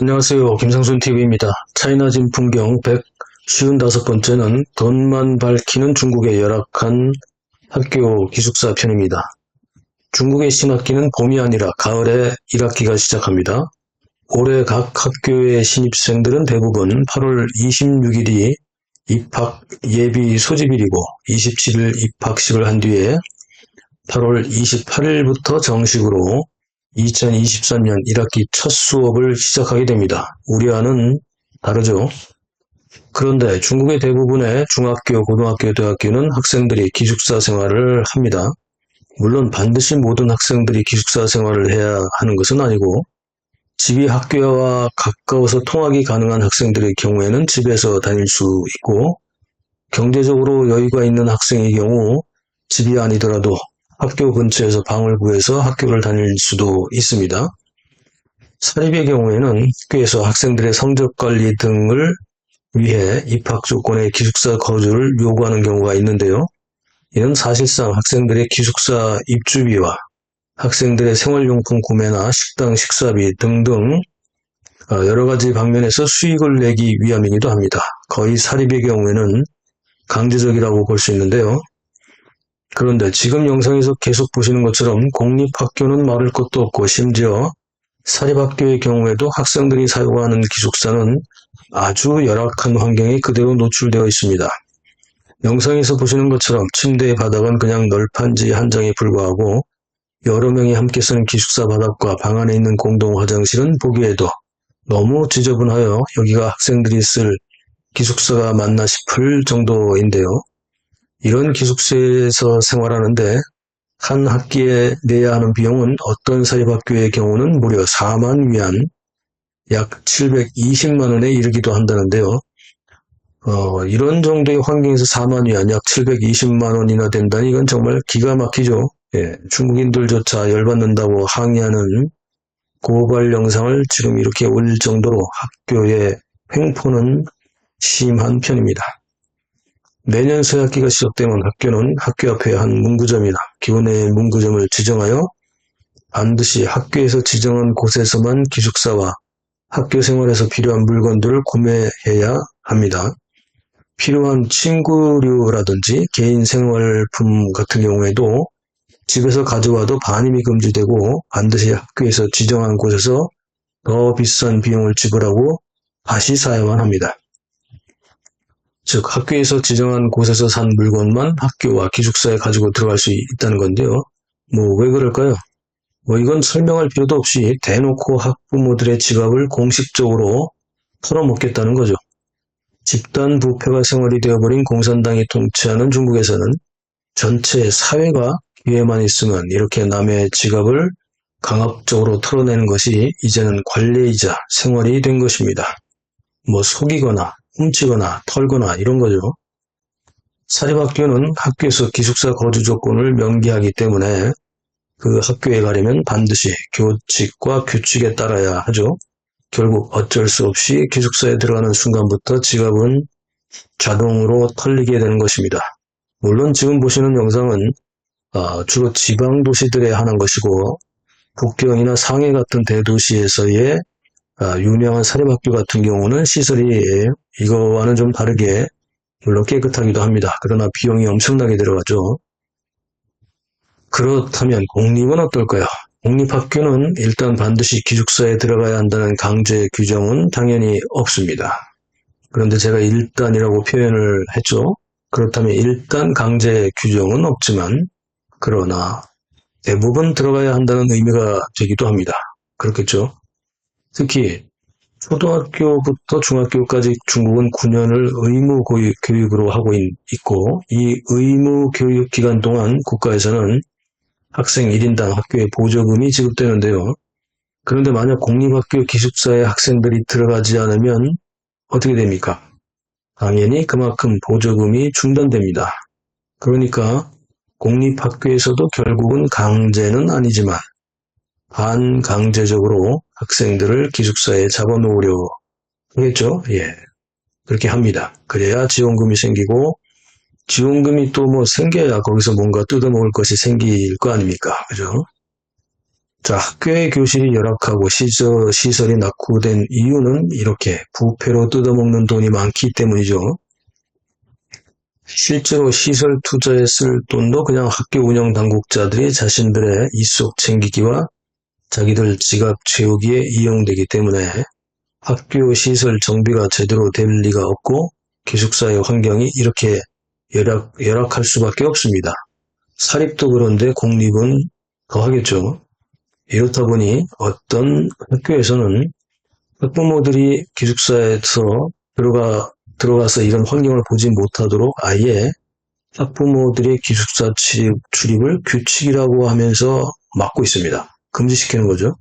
안녕하세요. 김상순 TV입니다. 차이나 진 풍경 155번째는 돈만 밝히는 중국의 열악한 학교 기숙사 편입니다. 중국의 신학기는 봄이 아니라 가을에 1학기가 시작합니다. 올해 각 학교의 신입생들은 대부분 8월 26일이 입학 예비 소집일이고 27일 입학식을 한 뒤에 8월 28일부터 정식으로 2023년 1학기 첫 수업을 시작하게 됩니다. 우리와는 다르죠. 그런데 중국의 대부분의 중학교, 고등학교, 대학교는 학생들이 기숙사 생활을 합니다. 물론 반드시 모든 학생들이 기숙사 생활을 해야 하는 것은 아니고 집이 학교와 가까워서 통학이 가능한 학생들의 경우에는 집에서 다닐 수 있고 경제적으로 여유가 있는 학생의 경우 집이 아니더라도 학교 근처에서 방을 구해서 학교를 다닐 수도 있습니다. 사립의 경우에는 학교에서 학생들의 성적 관리 등을 위해 입학 조건의 기숙사 거주를 요구하는 경우가 있는데요. 이는 사실상 학생들의 기숙사 입주비와 학생들의 생활용품 구매나 식당 식사비 등등 어, 여러 가지 방면에서 수익을 내기 위함이기도 합니다. 거의 사립의 경우에는 강제적이라고 볼 수 있는데요. 그런데 지금 영상에서 계속 보시는 것처럼 공립학교는 말할 것도 없고 심지어 사립학교의 경우에도 학생들이 사용하는 기숙사는 아주 열악한 환경에 그대로 노출되어 있습니다. 영상에서 보시는 것처럼 침대의 바닥은 그냥 널판지 한 장에 불과하고 여러 명이 함께 쓰는 기숙사 바닥과 방 안에 있는 공동 화장실은 보기에도 너무 지저분하여 여기가 학생들이 쓸 기숙사가 맞나 싶을 정도인데요. 이런 기숙사에서 생활하는데 한 학기에 내야 하는 비용은 어떤 사립학교의 경우는 무려 4만 위안, 약 720만 원에 이르기도 한다는데요. 어, 이런 정도의 환경에서 4만 위안, 약 720만 원이나 된다니 이건 정말 기가 막히죠. 예, 중국인들조차 열받는다고 항의하는 고발 영상을 지금 이렇게 올릴 정도로 학교의 횡포는 심한 편입니다. 내년 새학기가 시작되면 학교는 학교 앞에 한 문구점이나 기원의 문구점을 지정하여 반드시 학교에서 지정한 곳에서만 기숙사와 학교 생활에서 필요한 물건들을 구매해야 합니다. 필요한 친구류라든지 개인 생활품 같은 경우에도 집에서 가져와도 반입이 금지되고 반드시 학교에서 지정한 곳에서 더 비싼 비용을 지불하고 다시 사야만 합니다. 즉 학교에서 지정한 곳에서 산 물건만 학교와 기숙사에 가지고 들어갈 수 있다는 건데요. 뭐 왜 그럴까요? 뭐 이건 설명할 필요도 없이 대놓고 학부모들의 지갑을 공식적으로 털어먹겠다는 거죠. 집단 부패가 생활이 되어버린 공산당이 통치하는 중국에서는 전체 사회가 기회만 있으면 이렇게 남의 지갑을 강압적으로 털어내는 것이 이제는 관례이자 생활이 된 것입니다. 뭐 속이거나 훔치거나 털거나 이런 거죠. 사립학교는 학교에서 기숙사 거주 조건을 명기하기 때문에 그 학교에 가려면 반드시 교칙과 규칙에 따라야 하죠. 결국 어쩔 수 없이 기숙사에 들어가는 순간부터 지갑은 자동으로 털리게 되는 것입니다. 물론 지금 보시는 영상은 어, 주로 지방 도시들에 한한 것이고 북경이나 상해 같은 대도시에서의 아, 유명한 사립학교 같은 경우는 시설이 이거와는 좀 다르게 물론 깨끗하기도 합니다. 그러나 비용이 엄청나게 들어가죠. 그렇다면 공립은 어떨까요? 공립학교는 일단 반드시 기숙사에 들어가야 한다는 강제 규정은 당연히 없습니다. 그런데 제가 일단이라고 표현을 했죠. 그렇다면 일단 강제 규정은 없지만 그러나 대부분 들어가야 한다는 의미가 되기도 합니다. 그렇겠죠? 특히 초등학교부터 중학교까지 중국은 9년을 의무 교육으로 하고 있고 이 의무 교육 기간 동안 국가에서는 학생 1인당 학교에 보조금이 지급되는데요. 그런데 만약 공립학교 기숙사에 학생들이 들어가지 않으면 어떻게 됩니까? 당연히 그만큼 보조금이 중단됩니다. 그러니까 공립학교에서도 결국은 강제는 아니지만 반강제적으로 학생들을 기숙사에 잡아놓으려 하겠죠. 예. 그렇게 합니다. 그래야 지원금이 생기고 지원금이 또 뭐 생겨야 거기서 뭔가 뜯어먹을 것이 생길 거 아닙니까? 그죠? 자, 학교의 교실이 열악하고 시설, 시설이 낙후된 이유는 이렇게 부패로 뜯어먹는 돈이 많기 때문이죠. 실제로 시설 투자에 쓸 돈도 그냥 학교 운영 당국자들이 자신들의 이속 챙기기와 자기들 지갑 채우기에 이용되기 때문에 학교 시설 정비가 제대로 될 리가 없고 기숙사의 환경이 이렇게 열악, 열악할 수밖에 없습니다. 사립도 그런데 공립은 더 하겠죠. 이렇다 보니 어떤 학교에서는 학부모들이 기숙사에서 들어가, 들어가서 이런 환경을 보지 못하도록 아예 학부모들의 기숙사 출입, 출입을 규칙이라고 하면서 막고 있습니다. 금지시키는 거죠.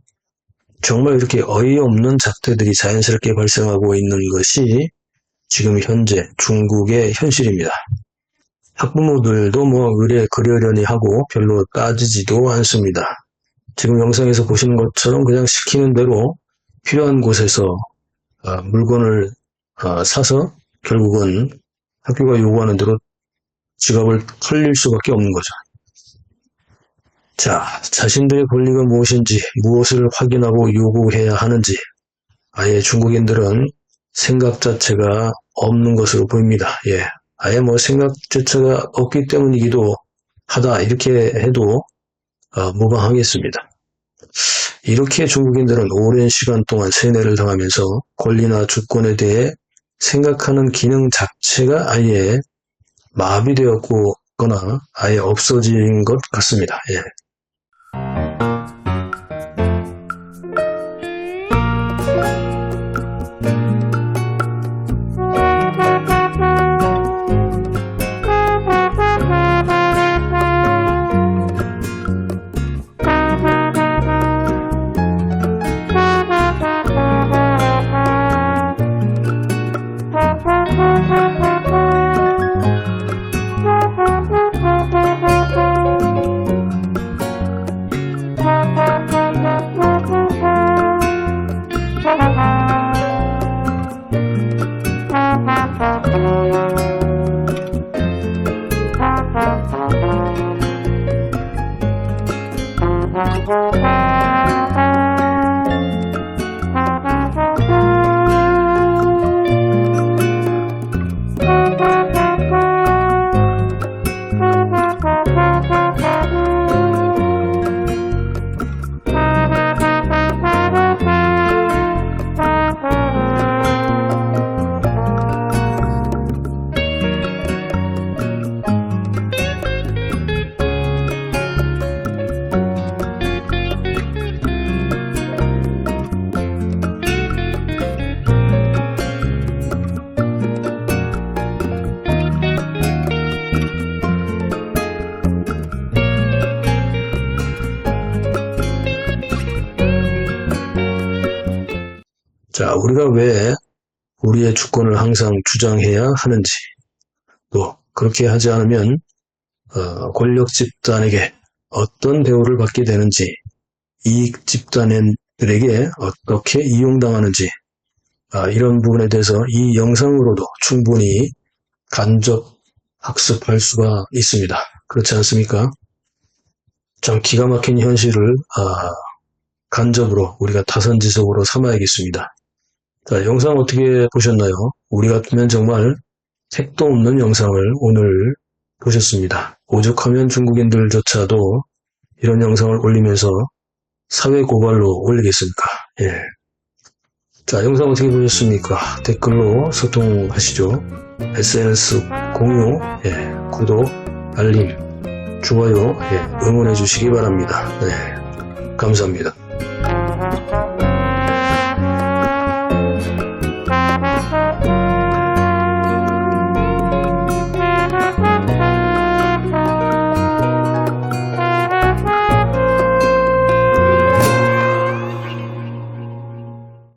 정말 이렇게 어이없는 작태들이 자연스럽게 발생하고 있는 것이 지금 현재 중국의 현실입니다. 학부모들도 뭐 의뢰 그러려니 하고 별로 따지지도 않습니다. 지금 영상에서 보시는 것처럼 그냥 시키는 대로 필요한 곳에서 어, 물건을 어, 사서 결국은 학교가 요구하는 대로 지갑을 털릴 수밖에 없는 거죠. 자, 자신들의 권리가 무엇인지, 무엇을 확인하고 요구해야 하는지, 아예 중국인들은 생각 자체가 없는 것으로 보입니다. 예. 아예 뭐 생각 자체가 없기 때문이기도 하다, 이렇게 해도 어, 무방하겠습니다. 이렇게 중국인들은 오랜 시간 동안 세뇌를 당하면서 권리나 주권에 대해 생각하는 기능 자체가 아예 마비되었거나 아예 없어진 것 같습니다. 예. 자, 우리가 왜 우리의 주권을 항상 주장해야 하는지, 또 그렇게 하지 않으면 어, 권력 집단에게 어떤 대우를 받게 되는지, 이익 집단들에게 어떻게 이용당하는지, 아, 이런 부분에 대해서 이 영상으로도 충분히 간접 학습할 수가 있습니다. 그렇지 않습니까? 참 기가 막힌 현실을 아, 간접으로 우리가 타선지석으로 삼아야겠습니다. 자, 영상 어떻게 보셨나요? 우리 같으면 정말 택도 없는 영상을 오늘 보셨습니다. 오죽하면 중국인들조차도 이런 영상을 올리면서 사회 고발로 올리겠습니까? 예. 자, 영상 어떻게 보셨습니까? 댓글로 소통하시죠. SNS 공유, 예, 구독, 알림, 좋아요, 예, 응원해 주시기 바랍니다. 네, 감사합니다.